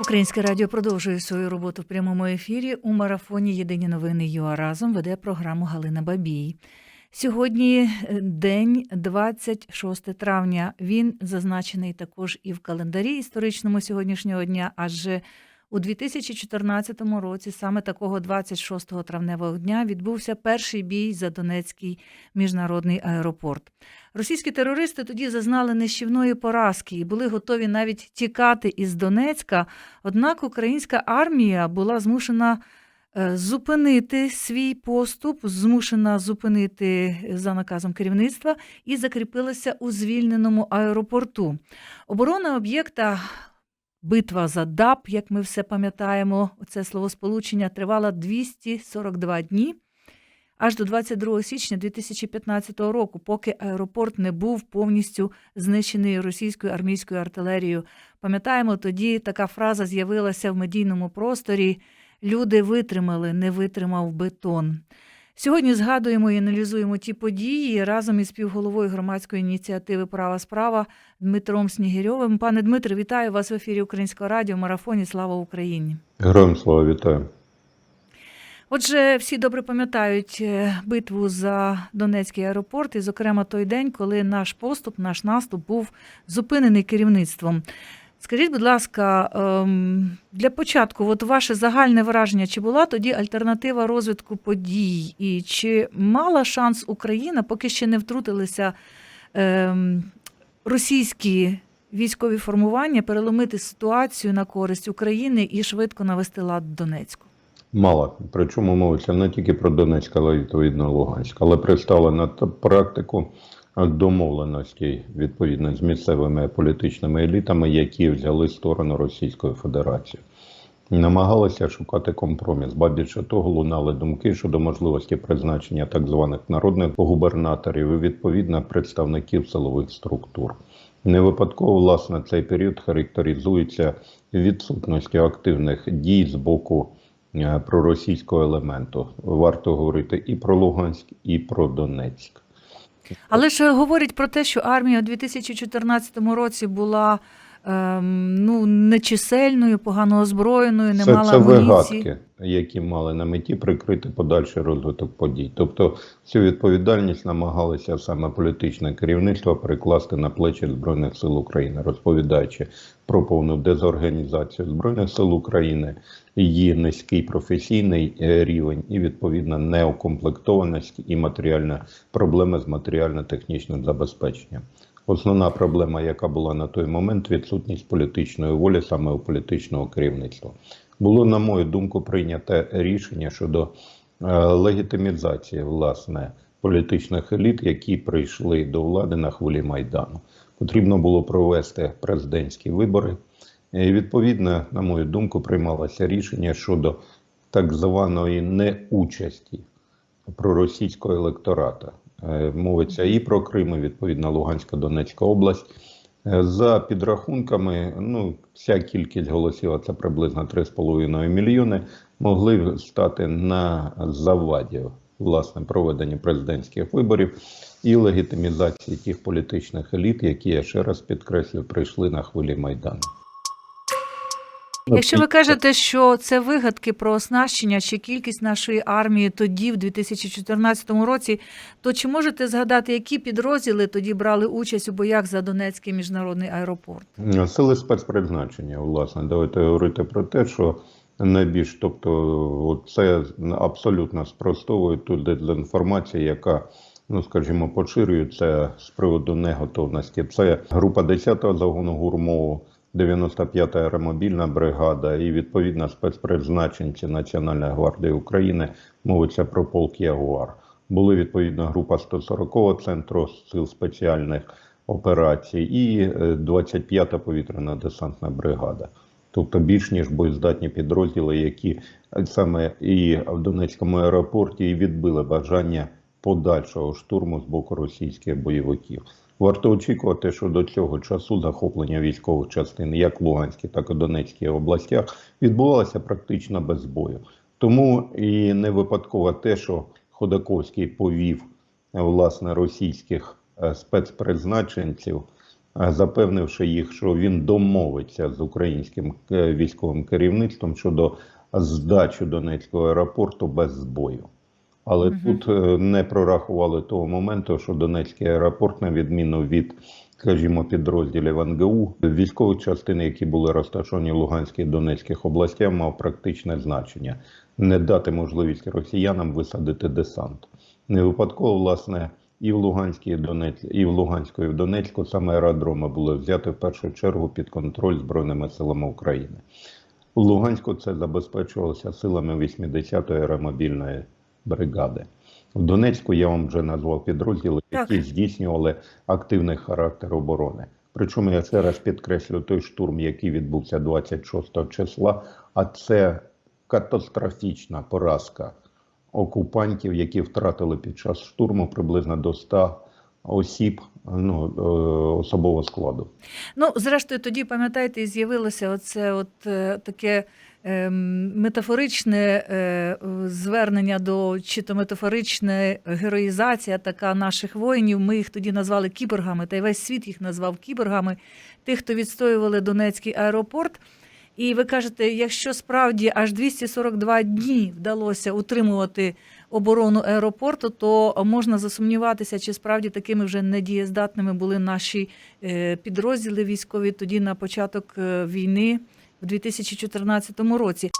Українське радіо продовжує свою роботу в прямому ефірі. У марафоні Єдині новини ЮА разом веде програму Галина Бабій. Сьогодні е, день 26 травня. Він зазначений також і в календарі історичному сьогоднішнього дня, адже у 2014 році, саме такого 26 травневого дня, відбувся перший бій за Донецький міжнародний аеропорт. Російські терористи тоді зазнали нищівної поразки і були готові навіть тікати із Донецька. Однак українська армія була змушена е, зупинити свій поступ, змушена зупинити за наказом керівництва і закріпилася у звільненому аеропорту. Оборона об'єкта. Битва за ДАП, як ми все пам'ятаємо, це словосполучення тривала 242 дні аж до 22 січня 2015 року, поки аеропорт не був повністю знищений російською армійською артилерією. Пам'ятаємо, тоді така фраза з'явилася в медійному просторі: люди витримали, не витримав бетон. Сьогодні згадуємо і аналізуємо ті події разом із співголовою громадської ініціативи Права справа Дмитром Снігирьовим. Пане Дмитре, вітаю вас в ефірі Українського радіо марафоні Слава Україні. Героям слава вітаю. Отже, всі добре пам'ятають е, битву за Донецький аеропорт, і, зокрема, той день, коли наш поступ, наш наступ був зупинений керівництвом. Скажіть, будь ласка, ем, для початку, от ваше загальне враження, чи була тоді альтернатива розвитку подій, і чи мала шанс Україна, поки ще не втрутилися ем, російські військові формування, переломити ситуацію на користь України і швидко навести лад Донецьку? Мало. Причому мовиться не тільки про Донецьк, але відповідно Луганськ. Але пристали на практику домовленості відповідно з місцевими політичними елітами, які взяли сторону Російської Федерації. Намагалися шукати компроміс, ба більше того, лунали думки щодо можливості призначення так званих народних губернаторів і відповідно представників силових структур. Не випадково власне цей період характеризується відсутністю активних дій з боку е, проросійського елементу. Варто говорити і про Луганськ, і про Донецьк. Але ж говорять про те, що армія у 2014 році була ем, ну, нечисельною, погано озброєною, не це, мала це амуніції. вигадки, які мали на меті прикрити подальший розвиток подій. Тобто цю відповідальність намагалися саме політичне керівництво перекласти на плечі Збройних сил України, розповідаючи про повну дезорганізацію Збройних сил України, її низький професійний е, рівень і відповідно неукомплектованість і матеріальна проблеми з матеріально-технічним забезпеченням. Основна проблема, яка була на той момент, відсутність політичної волі саме у політичного керівництва. Було, на мою думку, прийняте рішення щодо е, легітимізації власне політичних еліт, які прийшли до влади на хвилі майдану. Потрібно було провести президентські вибори. І відповідно, на мою думку, приймалося рішення щодо так званої неучасті проросійського електората. Е, Мовиться і про Крим, і відповідно Луганська Донецька область. Е, За підрахунками, ну, вся кількість голосів, а це приблизно 3,5 мільйони, могли стати на заваді власне проведення президентських виборів і легітимізації тих політичних еліт, які я ще раз підкреслю, прийшли на хвилі майдану. Якщо ви кажете, що це вигадки про оснащення чи кількість нашої армії тоді, в 2014 році, то чи можете згадати, які підрозділи тоді брали участь у боях за Донецький міжнародний аеропорт? Сили спецпризначення, власне, давайте говорити про те, що найбільш, тобто, це абсолютно спростовує ту дезінформацію, яка, ну скажімо, поширюється з приводу неготовності. Це група 10-го загону гурмову. 95-та аеромобільна бригада і відповідно спецпризначенці Національної гвардії України мовиться про полк Ягуар. Були відповідно група 140-го центру сил спеціальних операцій і е, 25-та повітряна десантна бригада. Тобто більш ніж боєздатні підрозділи, які е, саме і в Донецькому аеропорті і відбили бажання подальшого штурму з боку російських бойовиків. Варто очікувати, що до цього часу захоплення військових частин як в Луганській, так і Донецькій областях відбувалося практично без бою. Тому і не випадково те, що Ходаковський повів власне російських е, спецпризначенців е, запевнивши їх, що він домовиться з українським е, військовим керівництвом щодо здачі Донецького аеропорту без збою. Але Мгм. тут е, не прорахували того моменту, що Донецький аеропорт, на відміну від, скажімо, підрозділів НГУ, військові частини, які були розташовані в Луганській і Донецьких областях, мав практичне значення не дати можливість росіянам висадити десант. Не випадково, власне, і в Луганській, і, Донець, і в Луганську, і в Донецьку саме аеродроми були взяті в першу чергу під контроль Збройними силами України. У Луганську це забезпечувалося силами 80-ї аеромобільної бригади. В Донецьку я вам вже назвав підрозділи, Так. які здійснювали активний характер оборони. Причому я ще раз підкреслю той штурм, який відбувся 26 числа, а це катастрофічна поразка окупантів, які втратили під час штурму приблизно до 100 осіб ну, е, особового складу. Ну, зрештою, тоді пам'ятаєте, з'явилося оце от е, таке ем, метафоричне е, звернення до чи то метафорична героїзація така наших воїнів. Ми їх тоді назвали кіборгами, та й весь світ їх назвав кіборгами, тих, хто відстоювали Донецький аеропорт. І ви кажете, якщо справді аж 242 дні вдалося утримувати оборону аеропорту, то можна засумніватися, чи справді такими вже недієздатними були наші е, підрозділи військові тоді на початок е, війни в 2014 році.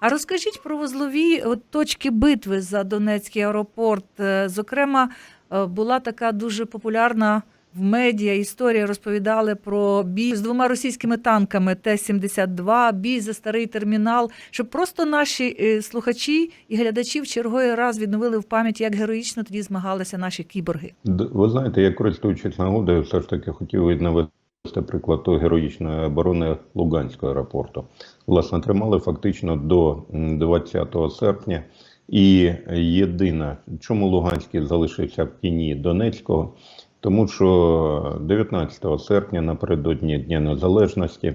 А розкажіть про вузлові точки битви за Донецький аеропорт. Е, Зокрема, е, була така дуже популярна в медіа історія. Розповідали про бій з двома російськими танками Т-72, бій за старий термінал, щоб просто наші е, слухачі і глядачі в черговий раз відновили в пам'яті, як героїчно тоді змагалися наші кіборги. Ви знаєте, я користуючись нагодою, все ж таки хотів навести приклад тої героїчної оборони Луганського аеропорту. Власне, тримали фактично до м, 20 серпня. І єдине, чому Луганський залишився в тіні Донецького, тому що 19 серпня, напередодні Дня Незалежності,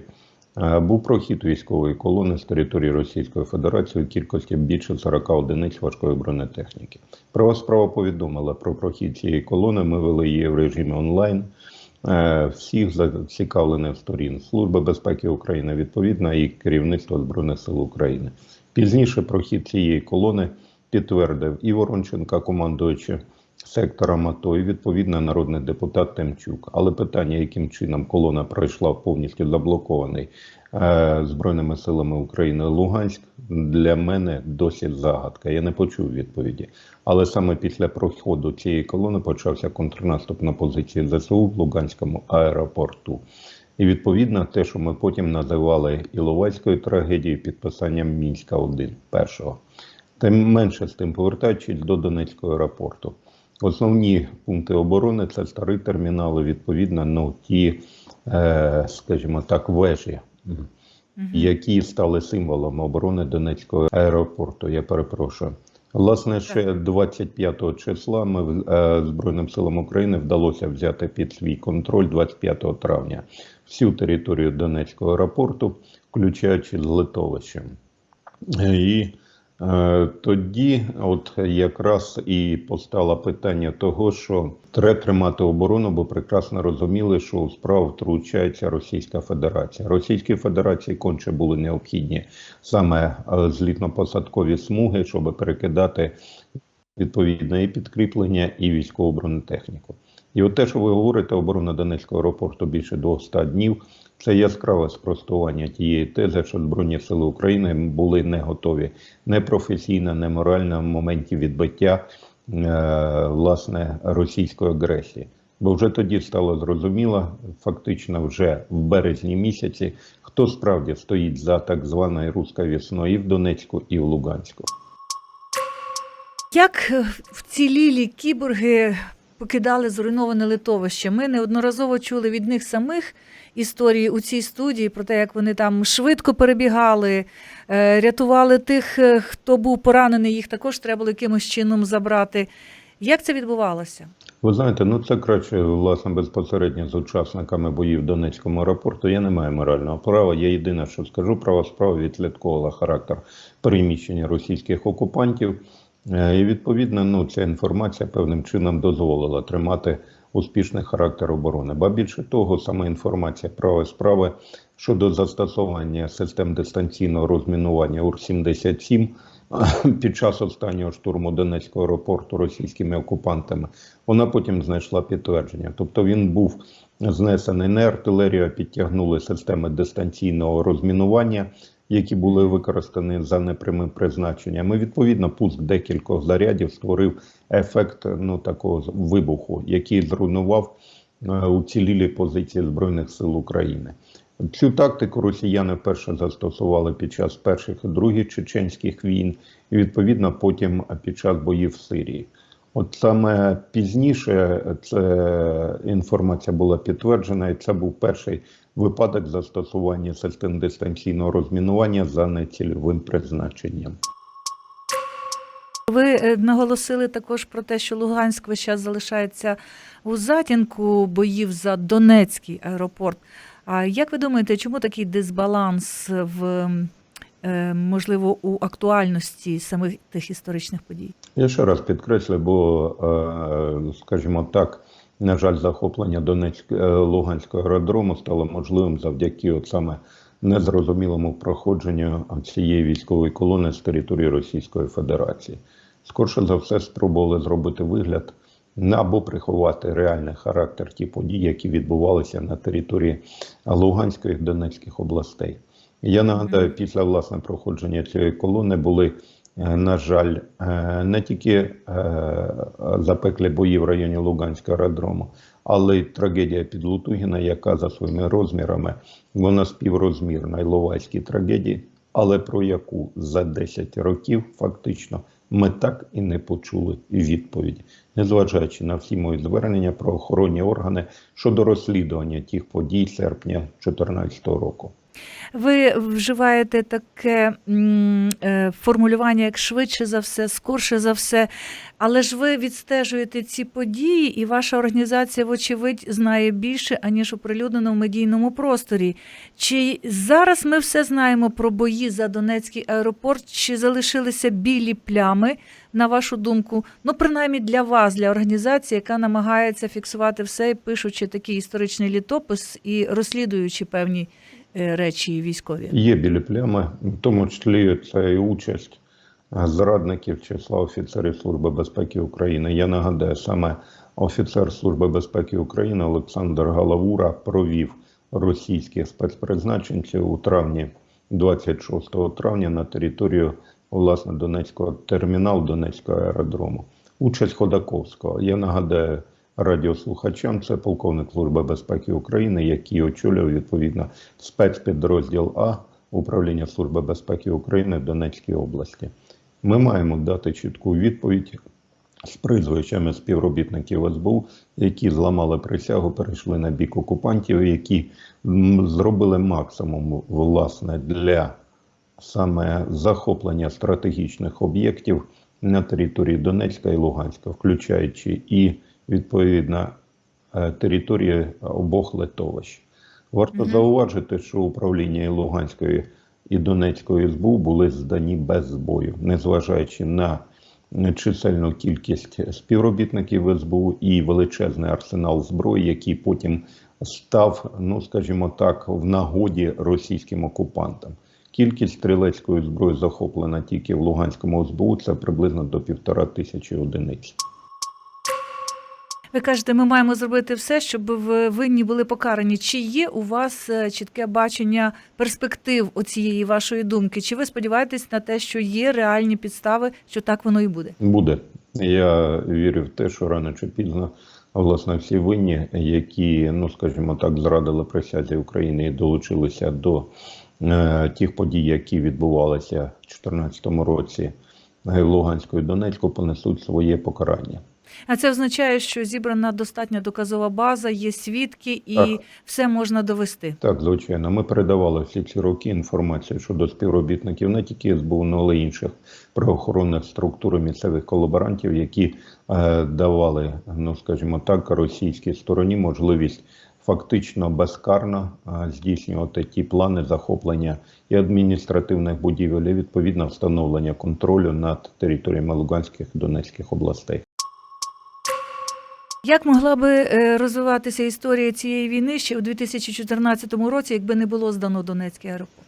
е, був прохід військової колони з території Російської Федерації у кількості більше 40 одиниць важкої бронетехніки. Права справа повідомила про прохід цієї колони. Ми вели її в режимі онлайн. Е, Всіх зацікавлених сторін Служби безпеки України відповідно і керівництво Збройних сил України. Пізніше прохід цієї колони підтвердив і Воронченка, командуючи сектором АТО, і відповідно народний депутат Темчук. Але питання, яким чином колона пройшла повністю заблокований е, Збройними силами України Луганськ, для мене досі загадка. Я не почув відповіді. Але саме після проходу цієї колони почався контрнаступ на позиції ЗСУ в Луганському аеропорту. І відповідно те, що ми потім називали Іловайською трагедією, підписанням Мінська 1 першого. Тим менше з тим повертаючись до Донецького аеропорту. Основні пункти оборони це старий термінал, і відповідно ну, ті, е, скажімо так, вежі, які стали символом оборони Донецького аеропорту. Я перепрошую. Власне, ще 25 числа ми е, Збройним силам України вдалося взяти під свій контроль 25 травня всю територію Донецького аеропорту, включаючи з литовищем. Е, І тоді, от якраз і постало питання того, що треба тримати оборону, бо прекрасно розуміли, що у справу втручається Російська Федерація. Російській Федерації конче були необхідні саме е, злітно-посадкові смуги, щоб перекидати відповідне і підкріплення, і військову бронетехніку. І от те, що ви говорите, оборона Донецького аеропорту більше 200 днів, це яскраве спростування тієї тези, що Збройні сили України були не готові не професійно, не морально в моменті відбиття е, власне російської агресії. Бо вже тоді стало зрозуміло, фактично вже в березні місяці, хто справді стоїть за так званою руською весною і в Донецьку, і в Луганську. Як вцілілі кіборги покидали зруйноване литовище? Ми неодноразово чули від них самих історії у цій студії про те, як вони там швидко перебігали, е, рятували тих, е, хто був поранений, їх також треба було якимось чином забрати. Як це відбувалося? Ви знаєте, ну це краще власне безпосередньо з учасниками боїв в Донецькому аеропорту. Я не маю морального права. Я єдине, що скажу, права справа відслідковувала характер переміщення російських окупантів. Е, І відповідно, ну ця інформація певним чином дозволила тримати успішний характер оборони. Ба більше того, саме інформація правої справи щодо застосування систем дистанційного розмінування УР-77 під час останнього штурму Донецького аеропорту російськими окупантами, вона потім знайшла підтвердження. Тобто він був знесений не артилерію, а підтягнули системи дистанційного розмінування, які були використані за непрямим призначенням. І відповідно пуск декількох зарядів створив ефект ну такого вибуху, який зруйнував е, уцілілі позиції збройних сил України. Цю тактику росіяни вперше застосували під час перших і других чеченських війн, і відповідно потім під час боїв в Сирії. От саме пізніше ця інформація була підтверджена, і це був перший випадок застосування систем дистанційного розмінування за нецільовим призначенням. Ви е, наголосили також про те, що Луганськ весь час залишається у затінку боїв за Донецький аеропорт. А як ви думаєте, чому такий дисбаланс в можливо у актуальності самих тих історичних подій? Я ще раз підкреслю, бо, е, скажімо так, на жаль, захоплення Донецького Луганського аеродрому стало можливим завдяки от саме незрозумілому проходженню цієї військової колони з території Російської Федерації. Скорше за все, спробували зробити вигляд або приховати реальний характер ті події, які відбувалися на території Луганської і Донецьких областей. Я нагадаю, після власне проходження цієї колони були, е, на жаль, е, не тільки е, запеклі бої в районі Луганського аеродрому, але й трагедія під Лутугіна, яка за своїми розмірами вона співрозмірна Іловайській трагедії, але про яку за 10 років фактично ми так і не почули відповіді, незважаючи на всі мої звернення про охоронні органи щодо розслідування тих подій серпня 2014 року. Ви вживаєте таке е, формулювання, як швидше за все, скорше за все. Але ж ви відстежуєте ці події, і ваша організація, вочевидь, знає більше, аніж оприлюднено в медійному просторі. Чи зараз ми все знаємо про бої за Донецький аеропорт? Чи залишилися білі плями, на вашу думку? Ну, принаймні для вас, для організації, яка намагається фіксувати все, пишучи такий історичний літопис і розслідуючи певні речі військові? Є білі плями, в тому числі це і участь е, зрадників числа офіцерів Служби безпеки України. Я нагадаю, саме офіцер Служби безпеки України Олександр Галавура провів російських спецпризначенців у травні, 26 травня, на територію власне Донецького терміналу Донецького аеродрому. Участь Ходаковського. Я нагадаю радіослухачам, це полковник Служби безпеки України, який очолював відповідно спецпідрозділ А управління Служби безпеки України в Донецькій області. Ми маємо дати чітку відповідь з прізвищами співробітників СБУ, які зламали присягу, перейшли на бік окупантів, які зробили максимум власне для саме захоплення стратегічних об'єктів на території Донецька і Луганська, включаючи і відповідно е, території обох литовищ. Варто зауважити, що управління і Луганської і Донецької СБУ були здані без збою, незважаючи на чисельну кількість співробітників СБУ і величезний арсенал зброї, який потім став, ну скажімо так, в нагоді російським окупантам. Кількість стрілецької зброї захоплена тільки в Луганському СБУ, це приблизно до півтора тисячі одиниць. Ви кажете, ми маємо зробити все, щоб ви- винні були покарані. Чи є у вас е, чітке бачення перспектив оцієї вашої думки? Чи ви сподіваєтесь на те, що є реальні підстави, що так воно і буде? Буде. Я вірю в те, що рано чи пізно, власне, всі винні, які, ну скажімо так, зрадили присязі України і долучилися до е, тих подій, які відбувалися в 2014 році в Луганську і Донецьку, понесуть своє покарання. А це означає, що зібрана достатня доказова база, є свідки, і Так. все можна довести. Так, звичайно, ми передавали всі ці роки інформацію щодо співробітників не тільки СБУ, але й інших правоохоронних структур місцевих колаборантів, які е, давали, ну скажімо так, російській стороні можливість фактично безкарно е, здійснювати ті плани захоплення і адміністративних будівель, і відповідно встановлення контролю над територіями Луганських і Донецьких областей. Як могла би е, розвиватися історія цієї війни ще у 2014 році, якби не було здано Донецький аеропорт?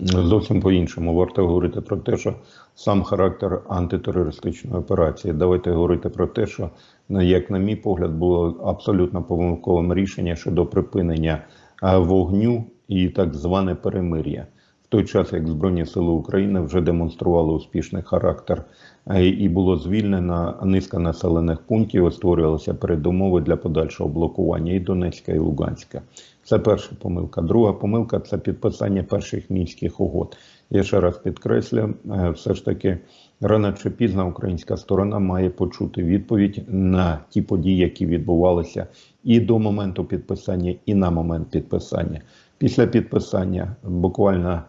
Зовсім по-іншому. Варто говорити про те, що сам характер антитерористичної операції. Давайте говорити про те, що, ну, як на мій погляд, було абсолютно помилковим рішення щодо припинення е, вогню і так зване перемир'я. Той час, як Збройні Сили України вже демонстрували успішний характер е, і було звільнено низка населених пунктів, створювалися передумови для подальшого блокування і Донецька, і Луганська. Це перша помилка. Друга помилка це підписання перших мінських угод. Я ще раз підкреслю, е, все ж таки рано чи пізно українська сторона має почути відповідь на ті події, які відбувалися і до моменту підписання, і на момент підписання. Після підписання буквально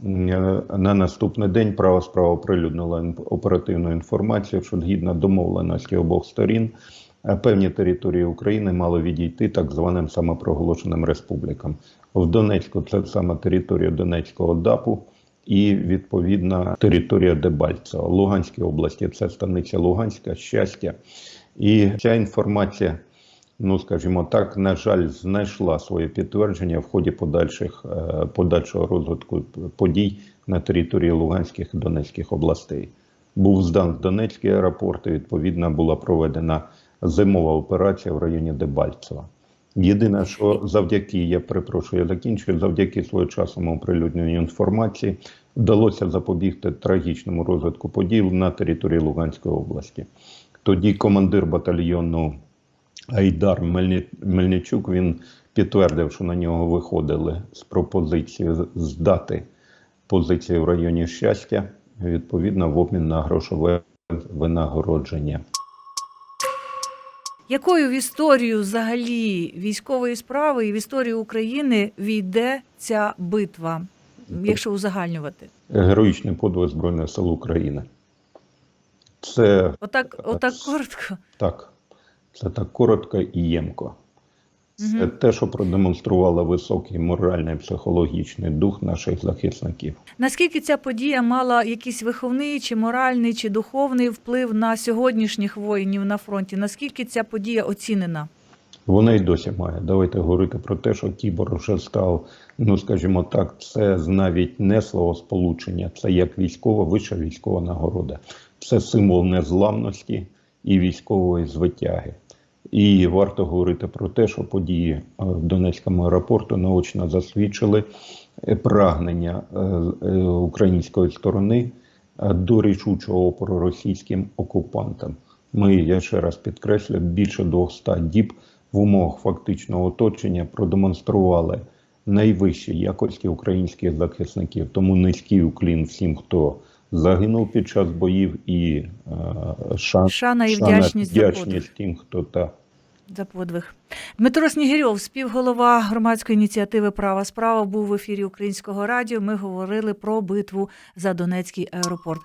на наступний день права справа оприлюднила оперативну інформацію, що згідно домовленості обох сторін е, певні території України мали відійти так званим самопроголошеним республікам. В Донецьку це саме територія Донецького ДАПу і відповідна територія Дебальцева. Луганській області це станиця Луганська, щастя. І ця інформація, ну скажімо так, на жаль, знайшла своє підтвердження в ході подальших е, подальшого розвитку подій на території Луганських і Донецьких областей. Був здан Донецький аеропорт, і відповідно була проведена зимова операція в районі Дебальцева. Єдине, що завдяки, я перепрошую, я закінчую, завдяки своєчасному оприлюдненню інформації вдалося запобігти трагічному розвитку подій на території Луганської області. Тоді командир батальйону Айдар Мельничук він підтвердив, що на нього виходили з пропозицією здати позиції в районі щастя, відповідно в обмін на грошове винагородження. Якою в історію взагалі військової справи і в історію України війде ця битва, якщо узагальнювати? Героїчний подвиг Збройних сил України. Це Отак, отак коротко. так, це так коротко і ємко. Це Мгм. те, що продемонструвало високий моральний психологічний дух наших захисників. Наскільки ця подія мала якийсь виховний, чи моральний, чи духовний вплив на сьогоднішніх воїнів на фронті? Наскільки ця подія оцінена? Вона й досі має. Давайте говорити про те, що кібор вже став, ну скажімо так, це навіть не словосполучення, це як військова, вища військова нагорода. Це символ незламності і військової звитяги. І варто говорити про те, що події е, в Донецькому аеропорту наочно засвідчили е, прагнення е, української сторони до рішучого опору російським окупантам. Ми, я ще раз підкреслю, більше 200 діб в умовах фактичного оточення продемонстрували найвищі якості українських захисників. Тому низький уклін всім, хто загинув під час боїв, і е, шан, Шана і шана, вдячність вдячність тим, хто та За подвиг. Дмитро Снігирьов, співголова громадської ініціативи Права справа, був в ефірі Українського радіо. Ми говорили про битву за Донецький аеропорт.